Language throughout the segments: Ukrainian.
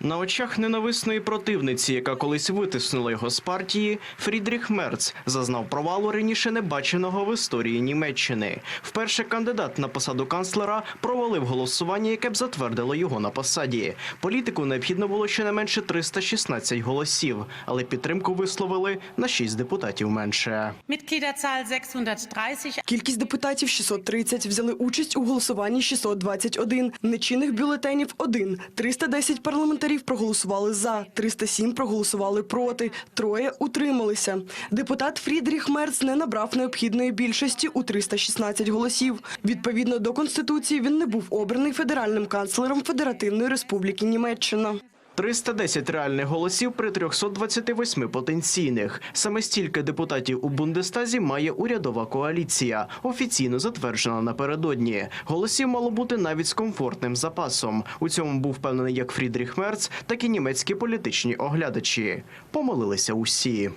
На очах ненависної противниці, яка колись витиснула його з партії, Фрідріх Мерц зазнав провалу раніше небаченого в історії Німеччини. Вперше кандидат на посаду канцлера провалив голосування, яке б затвердило його на посаді. Політику необхідно було щонайменше 316 голосів, але підтримку висловили на 6 депутатів менше. Mitgliederzahl 630, Кількість депутатів 630 взяли участь у голосуванні 621. Нечинних бюлетенів 1. 310 парламентарів проголосували за, 307 проголосували проти, троє утрималися. Депутат Фрідріх Мерц не набрав необхідної більшості у 316 голосів. Відповідно до конституції, він не був обраний федеральним канцлером Федеративної Республіки Німеччина. 310 реальних голосів при 328 потенційних. Саме стільки депутатів у Бундестазі має урядова коаліція, офіційно затверджена напередодні. Голосів мало бути навіть з комфортним запасом. У цьому був впевнений як Фрідріх Мерц, так і німецькі політичні оглядачі. Помолилися усі.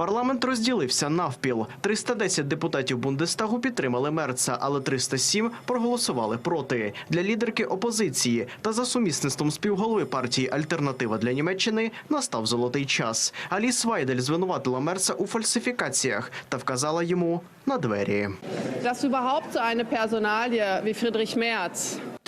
Парламент розділився навпіл. 310 депутатів Бундестагу підтримали Мерца, але 307 проголосували проти. Для лідерки опозиції та за сумісництвом співголови партії Альтернатива для Німеччини настав золотий час. Аліс Вайдель звинуватила Мерца у фальсифікаціях та вказала йому на двері. dass überhaupt so eine Personalie wie Friedrich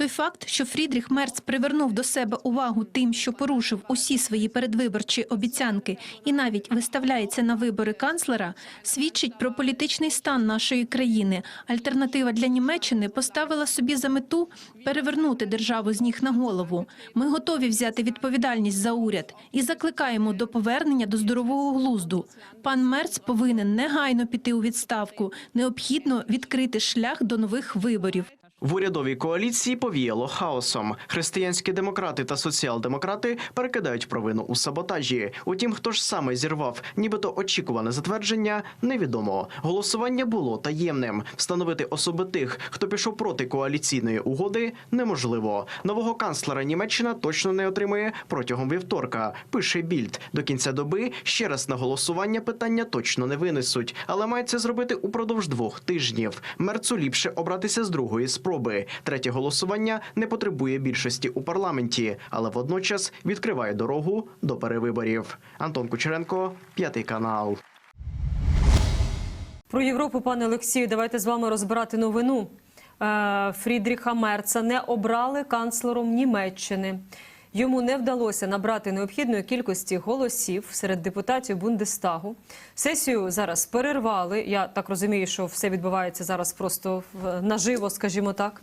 Той факт, що Фрідріх Мерц привернув до себе увагу тим, що порушив усі свої передвиборчі обіцянки і навіть виставляється на вибори канцлера, свідчить про політичний стан нашої країни. Альтернатива для Німеччини поставила собі за мету перевернути державу з ніг на голову. Ми готові взяти відповідальність за уряд і закликаємо до повернення до здорового глузду. Пан Мерц повинен негайно піти у відставку. Необхідно відкрити шлях до нових виборів. В урядовій коаліції повіяло хаосом. Християнські демократи та соціал-демократи перекидають провину у саботажі. Утім, хто ж саме зірвав, нібито очікуване затвердження, невідомо. Голосування було таємним. Встановити особи тих, хто пішов проти коаліційної угоди, неможливо. Нового канцлера Німеччина точно не отримає протягом вівторка. Пише більд. До кінця доби ще раз на голосування питання точно не винесуть, але мають це зробити упродовж двох тижнів. Мерцу ліпше обратися з другої спроби. Третє голосування не потребує більшості у парламенті, але водночас відкриває дорогу до перевиборів. Антон Кучеренко, п'ятий канал. Про Європу, пане Олексію, давайте з вами розбирати новину. Е, Фрідріха Мерца не обрали канцлером Німеччини. Йому не вдалося набрати необхідної кількості голосів серед депутатів Бундестагу. Сесію зараз перервали. Я так розумію, що все відбувається зараз просто наживо, скажімо так.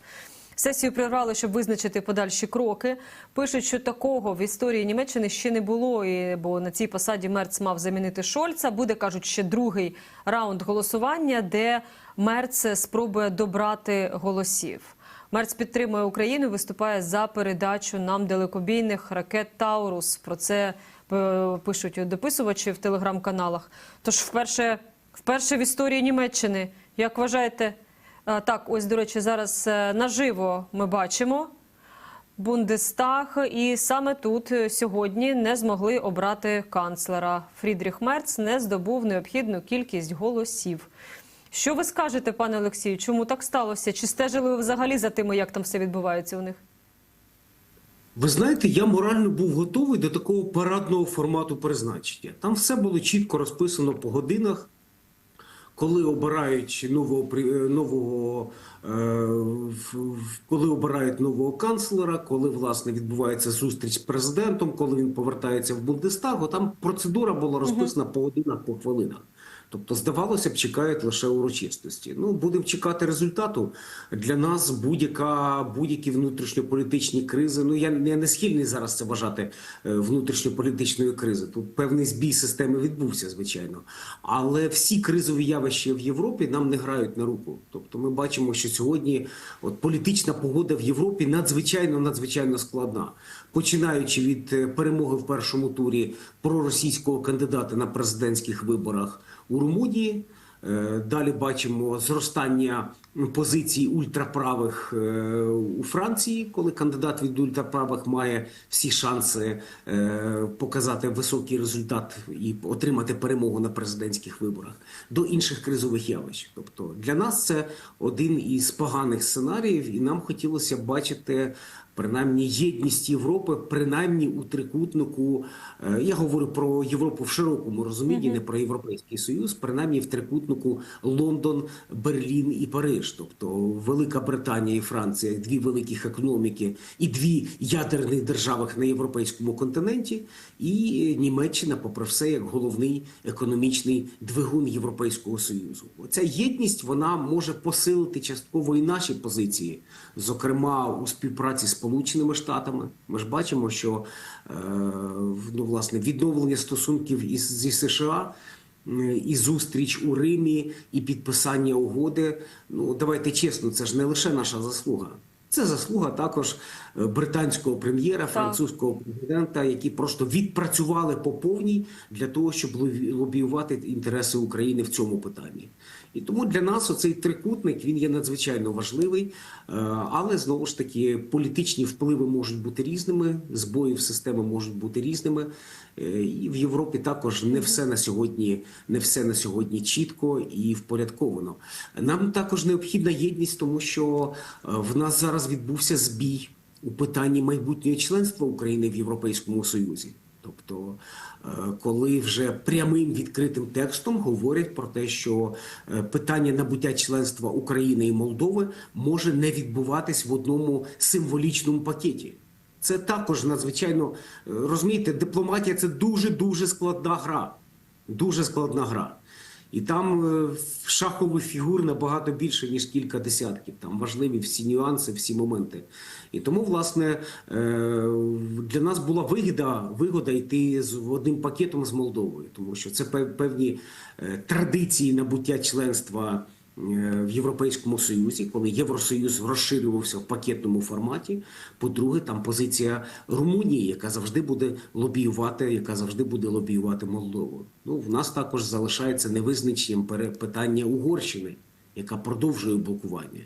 Сесію прервали, щоб визначити подальші кроки. Пишуть, що такого в історії Німеччини ще не було, бо на цій посаді Мерц мав замінити Шольца. Буде кажуть ще другий раунд голосування, де Мерц спробує добрати голосів. Мерц підтримує Україну, виступає за передачу нам далекобійних ракет Таурус. Про це е, пишуть дописувачі в телеграм-каналах. Тож, вперше, вперше в історії Німеччини, як вважаєте, Так, ось, до речі, зараз е, наживо ми бачимо Бундестаг, і саме тут е, сьогодні не змогли обрати канцлера. Фрідріх Мерц не здобув необхідну кількість голосів. Що ви скажете, пане Олексію, чому так сталося? Чи стежили ви взагалі за тим, як там все відбувається у них? Ви знаєте, я морально був готовий до такого парадного формату призначення. Там все було чітко розписано по годинах, коли обирають нового е, нового, е, коли обирають нового канцлера, коли власне відбувається зустріч з президентом, коли він повертається в Бундестаг. Там процедура була розписана по годинах, по хвилинах. Тобто, здавалося б, чекають лише урочистості. Ну, будемо чекати результату. Для нас будь-яка будь-які внутрішньополітичні кризи. Ну я, я не схильний зараз це вважати е, внутрішньополітичною кризою. Тут певний збій системи відбувся, звичайно. Але всі кризові явища в Європі нам не грають на руку. Тобто, ми бачимо, що сьогодні от політична погода в Європі надзвичайно надзвичайно складна, починаючи від е, перемоги в першому турі проросійського кандидата на президентських виборах у Румунії. Е, Далі бачимо зростання позицій ультраправих е, у Франції, коли кандидат від ультраправих має всі шанси е, показати високий результат і отримати перемогу на президентських виборах до інших кризових явищ. Тобто для нас це один із поганих сценаріїв, і нам хотілося бачити принаймні єдність Європи, принаймні у трикутнику. е, Я говорю про Європу в широкому розумінні, не про Європейський Союз, принаймні в трикутнику Лондон, Берлін і Париж. Тобто Велика Британія і Франція, дві великих економіки і дві ядерних державах на європейському континенті, і Німеччина, попри все, як головний економічний двигун Європейського союзу. Оця єдність вона може посилити частково і наші позиції, зокрема у співпраці з Сполученими Штатами. Ми ж бачимо, що е, ну, власне відновлення стосунків із зі США. І зустріч у Римі, і підписання угоди. Ну давайте чесно, це ж не лише наша заслуга. Це заслуга також е, британського прем'єра, французького президента, які просто відпрацювали по повній для того, щоб лобі- лобіювати інтереси України в цьому питанні. І тому для нас оцей трикутник він є надзвичайно важливий, е, але знову ж таки політичні впливи можуть бути різними, збої в системи можуть бути різними. Е, І в Європі також не все на сьогодні, не все на сьогодні чітко і впорядковано. Нам також необхідна єдність, тому що е, в нас зараз відбувся збій у питанні майбутнього членства України в Європейському Союзі. Тобто, е, коли вже прямим відкритим текстом говорять про те, що е, питання набуття членства України і Молдови може не відбуватись в одному символічному пакеті. Це також надзвичайно е, розумієте, дипломатія це дуже дуже складна гра. Дуже складна гра. І там е, шахових фігур набагато більше, ніж кілька десятків. Там важливі всі нюанси, всі моменти. І тому, власне, е, для нас була вигода, вигода йти з одним пакетом з Молдовою, тому що це певні е, традиції набуття членства в Європейському Союзі, коли Євросоюз розширювався в пакетному форматі. По-друге, там позиція Румунії, яка завжди буде лобіювати, яка завжди буде лобіювати Молдову. Ну, в нас також залишається невизначенням питання Угорщини, яка продовжує блокування.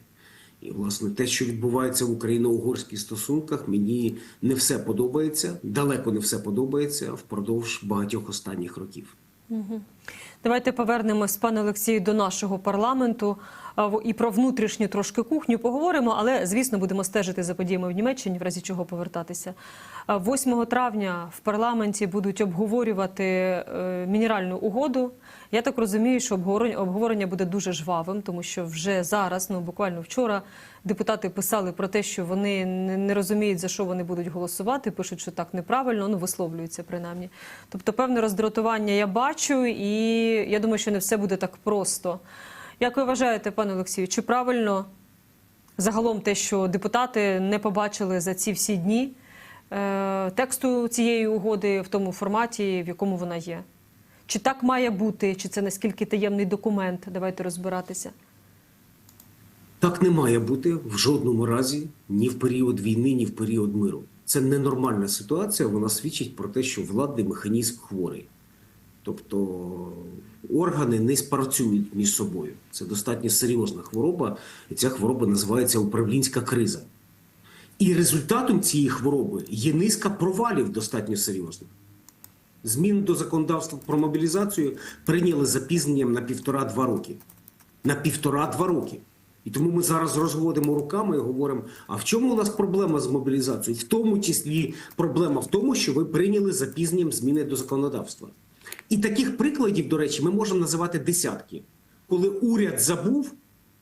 І, власне, те, що відбувається в україно-угорських стосунках, мені не все подобається, далеко не все подобається впродовж багатьох останніх років. Давайте повернемось, пане Олексію, до нашого парламенту і про внутрішню трошки кухню поговоримо, але звісно будемо стежити за подіями в Німеччині, в разі чого повертатися. 8 травня в парламенті будуть обговорювати е, мінеральну угоду. Я так розумію, що обговорення, буде дуже жвавим, тому що вже зараз, ну буквально вчора, депутати писали про те, що вони не, не розуміють за що вони будуть голосувати. Пишуть, що так неправильно, ну висловлюються принаймні. Тобто, певне роздратування я бачу, і я думаю, що не все буде так просто. Як ви вважаєте, пане Олексію, чи правильно загалом те, що депутати не побачили за ці всі дні е, тексту цієї угоди в тому форматі, в якому вона є? Чи так має бути, чи це наскільки таємний документ? Давайте розбиратися. Так не має бути в жодному разі ні в період війни, ні в період миру. Це ненормальна ситуація. Вона свідчить про те, що владний механізм хворий. Тобто органи не спрацюють між собою. Це достатньо серйозна хвороба, і ця хвороба називається управлінська криза. І результатом цієї хвороби є низка провалів достатньо серйозних. Зміни до законодавства про мобілізацію прийняли запізненням на півтора-два роки. На півтора-два роки. І тому ми зараз розводимо руками і говоримо: а в чому у нас проблема з мобілізацією? В тому числі проблема в тому, що ви прийняли запізненням зміни до законодавства. І таких прикладів, до речі, ми можемо називати десятки, коли уряд забув.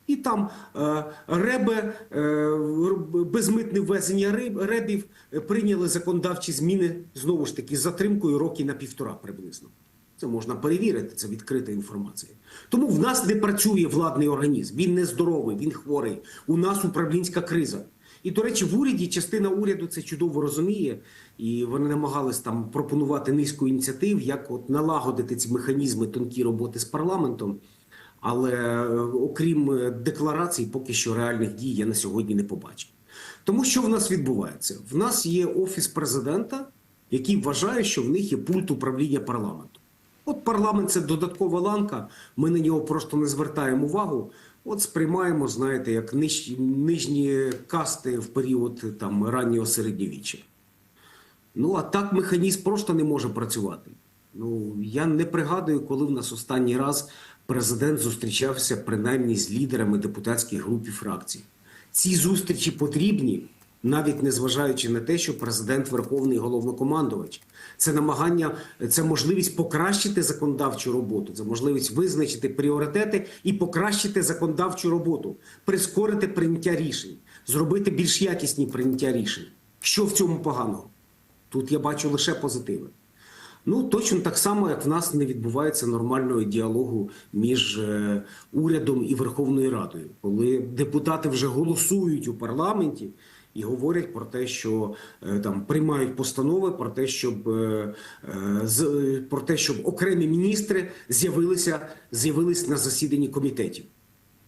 І там е, ребе, е, безмитне ввезення ребів е, прийняли законодавчі зміни знову ж таки з затримкою роки на півтора приблизно. Це можна перевірити, це відкрита інформація. Тому в нас не працює владний організм. Він не здоровий, він хворий. У нас управлінська криза. І, до речі, в уряді частина уряду це чудово розуміє, і вони намагались там пропонувати низку ініціатив, як от налагодити ці механізми тонкі роботи з парламентом. Але е, окрім е, декларацій, поки що реальних дій я на сьогодні не побачив. Тому що в нас відбувається? В нас є офіс президента, який вважає, що в них є пульт управління парламенту. От парламент це додаткова ланка. Ми на нього просто не звертаємо увагу. От сприймаємо, знаєте, як ниж, нижні касти в період там раннього середньовіччя. Ну а так механізм просто не може працювати. Ну я не пригадую, коли в нас останній раз президент зустрічався принаймні з лідерами депутатських груп і фракцій. Ці зустрічі потрібні, навіть незважаючи на те, що президент Верховний головнокомандувач. Це намагання, це можливість покращити законодавчу роботу, це можливість визначити пріоритети і покращити законодавчу роботу, прискорити прийняття рішень, зробити більш якісні прийняття рішень. Що в цьому поганого? Тут я бачу лише позитиви. Ну, точно так само, як в нас не відбувається нормального діалогу між е, урядом і Верховною Радою, коли депутати вже голосують у парламенті і говорять про те, що е, там приймають постанови про те, щоб е, про те, щоб окремі міністри з'явилися з'явились на засіданні комітетів.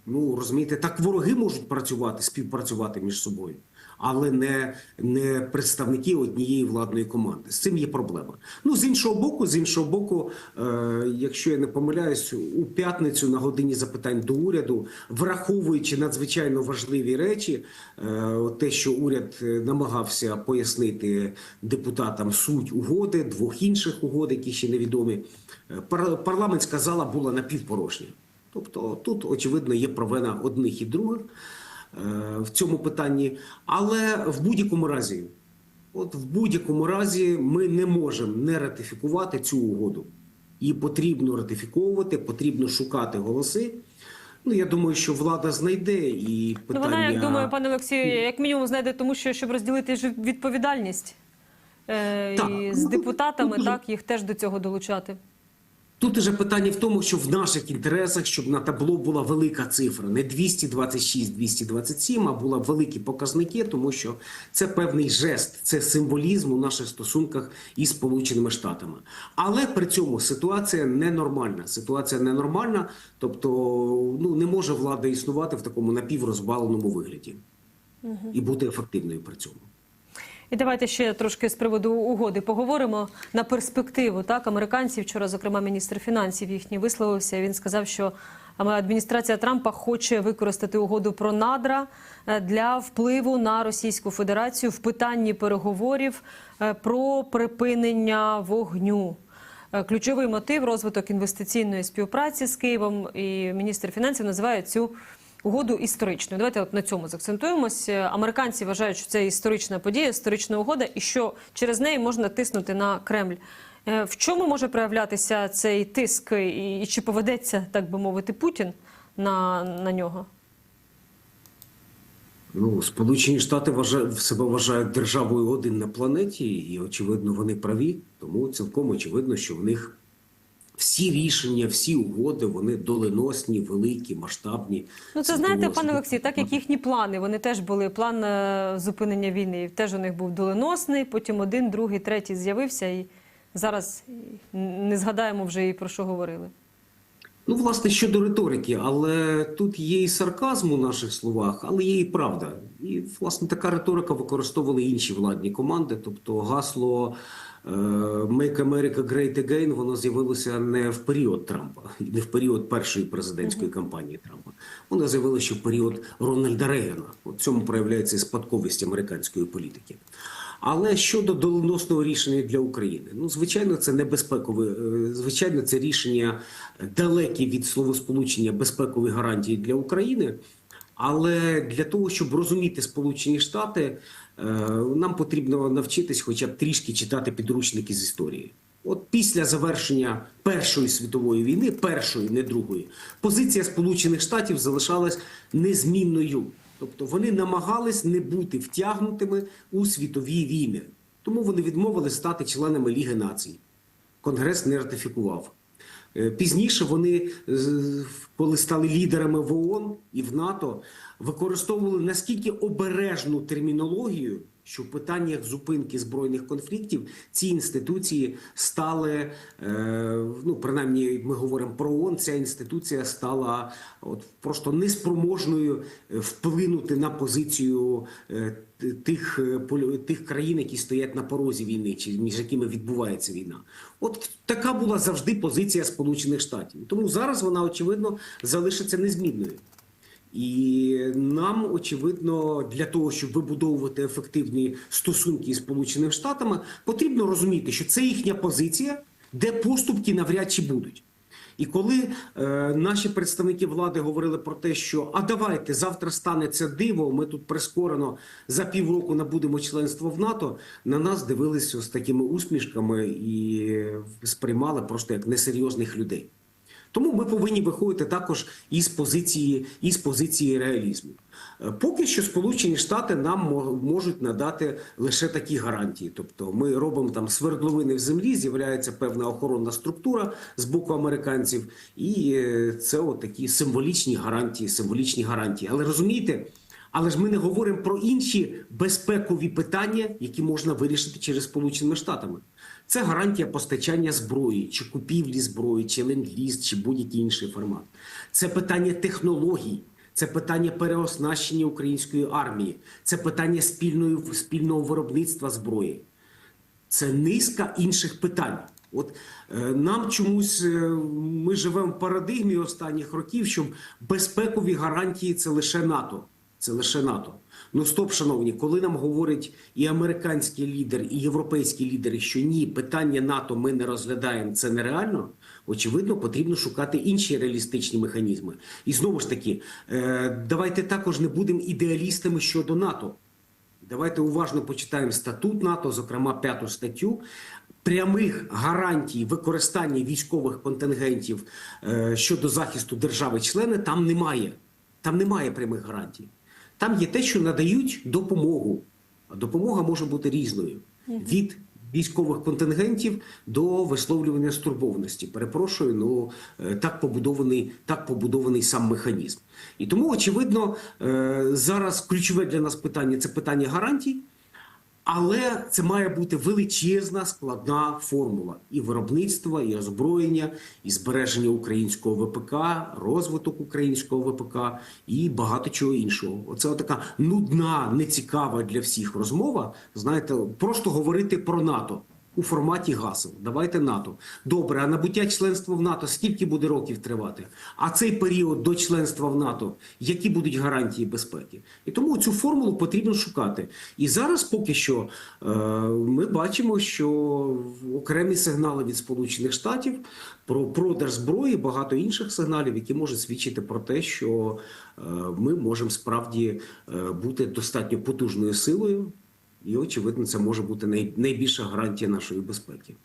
Ну розумієте, так вороги можуть працювати, співпрацювати між собою, але не, не представники однієї владної команди. З цим є проблема. Ну з іншого боку, з іншого боку, е, якщо я не помиляюсь, у п'ятницю на годині запитань до уряду, враховуючи надзвичайно важливі речі, е, те, що уряд е, намагався пояснити депутатам суть угоди, двох інших угод, які ще невідомі, е, пар- парламентська зала була напівпорожня. Тобто тут, очевидно, є провина одних і других в цьому питанні. Але в будь-якому разі, от в будь-якому разі, ми не можемо не ратифікувати цю угоду. Її потрібно ратифіковувати, потрібно шукати голоси. Ну, я думаю, що влада знайде і Ну, вона, як думаю, пане Олексію, як мінімум знайде, тому що щоб розділити відповідальність е, Так. з депутатами, так їх теж до цього долучати. Тут уже питання в тому, що в наших інтересах, щоб на табло була велика цифра, не 226-227, а була великі показники, тому що це певний жест, це символізм у наших стосунках із Сполученими Штатами. Але при цьому ситуація ненормальна. Ситуація ненормальна, тобто ну не може влада існувати в такому напіврозбаленому вигляді і бути ефективною при цьому. І давайте ще трошки з приводу угоди поговоримо на перспективу. Так, американці вчора, зокрема, міністр фінансів їхній висловився. Він сказав, що адміністрація Трампа хоче використати угоду про надра е, для впливу на Російську Федерацію в питанні переговорів е, про припинення вогню. Е, Ключовий мотив розвиток інвестиційної співпраці з Києвом і міністр фінансів називає цю угоду історичною. Давайте от на цьому закцентуємось. Е, Американці вважають, що це історична подія, історична угода, і що через неї можна тиснути на Кремль. Е, В чому може проявлятися цей тиск, і чи поведеться, так би мовити, Путін на, на нього? Ну, Сполучені Штати вважають, себе вважають державою один на планеті, і очевидно, вони праві. Тому цілком очевидно, що в них всі рішення, всі угоди, вони доленосні, великі, масштабні. Ну, це знаєте, пане Олексій, так як їхні плани, вони теж були план е, зупинення війни. Теж у них був доленосний, потім один, другий, третій з'явився, і зараз не згадаємо вже і про що говорили. Ну, власне, щодо риторики, але тут є і сарказм у наших словах, але є і правда. І, власне, така риторика використовували інші владні команди. Тобто гасло «Make America Great Again» воно з'явилося не в період Трампа, не в період першої президентської кампанії Трампа. Воно з'явилося ще в період Рональда Рейгана. У цьому проявляється спадковість американської політики. Але щодо доленосного рішення для України, ну звичайно, це не безпекове. е, Звичайно, це рішення далекі від словосполучення безпекові гарантії для України. Але для того, щоб розуміти Сполучені Штати, е, нам потрібно навчитись, хоча б трішки читати підручники з історії. От після завершення Першої світової війни, першої, не другої, позиція Сполучених Штатів залишалась незмінною. Тобто вони намагались не бути втягнутими у світові війни. Тому вони відмовились стати членами Ліги націй. Конгрес не ратифікував. Е, Пізніше вони, з- коли стали лідерами в ООН і в НАТО, використовували наскільки обережну термінологію, що в питаннях зупинки збройних конфліктів ці інституції стали, е, ну принаймні, ми говоримо про ООН, ця інституція стала от просто неспроможною е, вплинути на позицію е, тих, е, тих країн, які стоять на порозі війни, чи між якими відбувається війна. От така була завжди позиція Сполучених Штатів. Тому зараз вона очевидно залишиться незмінною. І нам очевидно для того, щоб вибудовувати ефективні стосунки із Сполученими Штатами, потрібно розуміти, що це їхня позиція, де поступки навряд чи будуть. І коли е, наші представники влади говорили про те, що а давайте завтра стане це диво, ми тут прискорено за півроку набудемо членство в НАТО, на нас дивилися з такими усмішками і сприймали просто як несерйозних людей. Тому ми повинні виходити також із позиції, із позиції реалізму. Е, Поки що Сполучені Штати нам можуть надати лише такі гарантії. Тобто ми робимо там свердловини в землі, з'являється певна охоронна структура з боку американців, і е, це от такі символічні гарантії, символічні гарантії. Але розумієте, але ж ми не говоримо про інші безпекові питання, які можна вирішити через Сполученими Штатами. Це гарантія постачання зброї, чи купівлі зброї, чи ленд-ліз, чи будь-який інший формат. Це питання технологій, це питання переоснащення української армії, це питання спільної, спільного виробництва зброї. Це низка інших питань. От е, нам чомусь е, ми живемо в парадигмі останніх років, що безпекові гарантії це лише НАТО. Це лише НАТО. Ну стоп, шановні, коли нам говорить і американський лідер, і європейські лідери, що ні, питання НАТО ми не розглядаємо, це нереально. Очевидно, потрібно шукати інші реалістичні механізми. І знову ж таки, е, давайте також не будемо ідеалістами щодо НАТО. Давайте уважно почитаємо статут НАТО, зокрема п'яту статтю. Прямих гарантій використання військових контингентів е, щодо захисту держави-члени там немає. Там немає прямих гарантій. Там є те, що надають допомогу. А допомога може бути різною від військових контингентів до висловлювання стурбованості. Перепрошую, ну е, так побудований, так побудований сам механізм. І тому, очевидно, е, зараз ключове для нас питання це питання гарантій. Але це має бути величезна складна формула і виробництва, і озброєння, і збереження українського ВПК, розвиток українського ВПК і багато чого іншого. Оце така нудна, нецікава для всіх розмова. Знаєте, просто говорити про НАТО у форматі гасел. Давайте НАТО. Добре, а набуття членства в НАТО скільки буде років тривати? А цей період до членства в НАТО, які будуть гарантії безпеки? І тому цю формулу потрібно шукати. І зараз поки що е, ми бачимо, що окремі сигнали від Сполучених Штатів про продаж зброї, багато інших сигналів, які можуть свідчити про те, що е, ми можемо справді е, бути достатньо потужною силою. І очевидно, це може бути найбільша гарантія нашої безпеки.